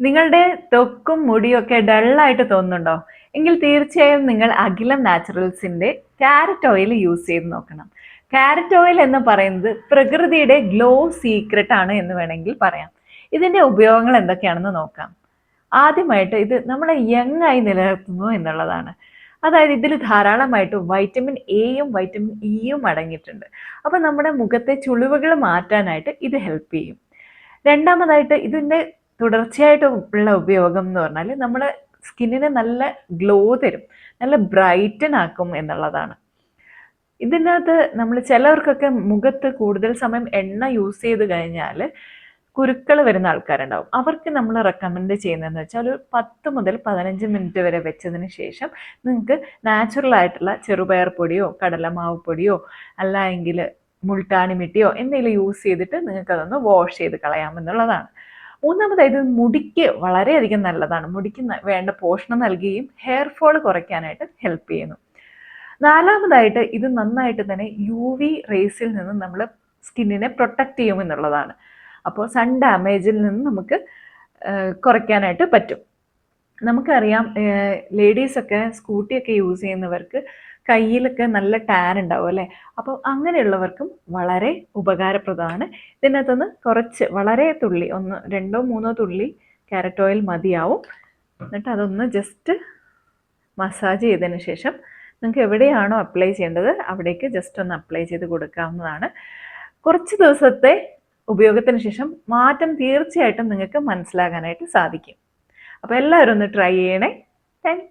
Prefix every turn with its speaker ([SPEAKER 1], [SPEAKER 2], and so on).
[SPEAKER 1] നിങ്ങളുടെ തൊക്കും മുടിയും ഒക്കെ ഡള്ളായിട്ട് തോന്നുന്നുണ്ടോ? എങ്കിൽ തീർച്ചയായും നിങ്ങൾ അഖിലം നാച്ചുറൽസിന്റെ ക്യാരറ്റ് ഓയിൽ യൂസ് ചെയ്ത് നോക്കണം. ക്യാരറ്റ് ഓയിൽ എന്ന് പറയുന്നത് പ്രകൃതിയുടെ ഗ്ലോ സീക്രട്ട് ആണ് എന്ന് വേണമെങ്കിൽ പറയാം. ഇതിന്റെ ഉപയോഗങ്ങൾ എന്തൊക്കെയാണെന്ന് നോക്കാം. ആദ്യമായിട്ട് ഇത് നമ്മളെ യങ് ആയി നിലനിർത്തുന്നു എന്നുള്ളതാണ്. അതായത് ഇതിൽ ധാരാളമായിട്ട് വൈറ്റമിൻ എയും വൈറ്റമിൻ ഇയും അടങ്ങിയിട്ടുണ്ട്. അപ്പോൾ നമ്മുടെ മുഖത്തെ ചുളിവുകൾ മാറ്റാനായിട്ട് ഇത് ഹെൽപ്പ് ചെയ്യും. രണ്ടാമതായിട്ട് ഇതിന്റെ തുടർച്ചയായിട്ട് ഉള്ള ഉപയോഗം എന്ന് പറഞ്ഞാൽ നമ്മുടെ സ്കിന്നിന് നല്ല ഗ്ലോ തരും നല്ല ബ്രൈറ്റൻ ആക്കും എന്നുള്ളതാണ്. ഇതിനകത്ത് നമ്മൾ ചിലർക്കൊക്കെ മുഖത്ത് കൂടുതൽ സമയം എണ്ണ യൂസ് ചെയ്ത് കഴിഞ്ഞാൽ കുരുക്കൾ വരുന്ന ആൾക്കാരുണ്ടാവും. അവർക്ക് നമ്മൾ റെക്കമെൻഡ് ചെയ്യുന്നതെന്ന് വെച്ചാൽ ഒരു പത്ത് മുതൽ പതിനഞ്ച് മിനിറ്റ് വരെ വെച്ചതിന് ശേഷം നിങ്ങൾക്ക് നാച്ചുറൽ ആയിട്ടുള്ള ചെറുപയർ പൊടിയോ കടലമാവ് പൊടിയോ അല്ല എങ്കിൽ മുൾട്ടാണി മിട്ടിയോ എന്തെങ്കിലും യൂസ് ചെയ്തിട്ട് നിങ്ങൾക്ക് അതൊന്ന് വാഷ് ചെയ്ത് കളയാമെന്നുള്ളതാണ്. മൂന്നാമതായി ഇത് മുടിക്ക് വളരെയധികം നല്ലതാണ്. മുടിക്ക് വേണ്ട പോഷണം നൽകുകയും ഹെയർ ഫോൾ കുറയ്ക്കാനായിട്ട് ഹെൽപ്പ് ചെയ്യുന്നു. നാലാമതായിട്ട് ഇത് നന്നായിട്ട് തന്നെ യു വി റേസിൽ നിന്ന് നമ്മൾ സ്കിന്നിനെ പ്രൊട്ടക്റ്റ് ചെയ്യുമെന്നുള്ളതാണ് അപ്പോൾ സൺ ഡാമേജിൽ നിന്ന് നമുക്ക് കുറയ്ക്കാനായിട്ട് പറ്റും. നമുക്കറിയാം ലേഡീസൊക്കെ സ്കൂട്ടിയൊക്കെ യൂസ് ചെയ്യുന്നവർക്ക് കയ്യിലൊക്കെ നല്ല ടാൻ ഉണ്ടാവും അല്ലേ? അപ്പോൾ അങ്ങനെയുള്ളവർക്കും വളരെ ഉപകാരപ്രദമാണ്. ഇതിനകത്തുനിന്ന് കുറച്ച് വളരെ തുള്ളി ഒന്ന് രണ്ടോ മൂന്നോ തുള്ളി ക്യാരറ്റ് ഓയിൽ മതിയാവും. എന്നിട്ട് അതൊന്ന് ജസ്റ്റ് മസാജ് ചെയ്തതിന് ശേഷം നിങ്ങൾക്ക് എവിടെയാണോ അപ്ലൈ ചെയ്യേണ്ടത് അവിടേക്ക് ജസ്റ്റ് ഒന്ന് അപ്ലൈ ചെയ്ത് കൊടുക്കാവുന്നതാണ്. കുറച്ച് ദിവസത്തെ ഉപയോഗത്തിന് ശേഷം മാറ്റം തീർച്ചയായിട്ടും നിങ്ങൾക്ക് മനസ്സിലാകാനായിട്ട് സാധിക്കും. അപ്പോൾ എല്ലാവരും ഒന്ന് ട്രൈ ചെയ്യണേ. താങ്ക്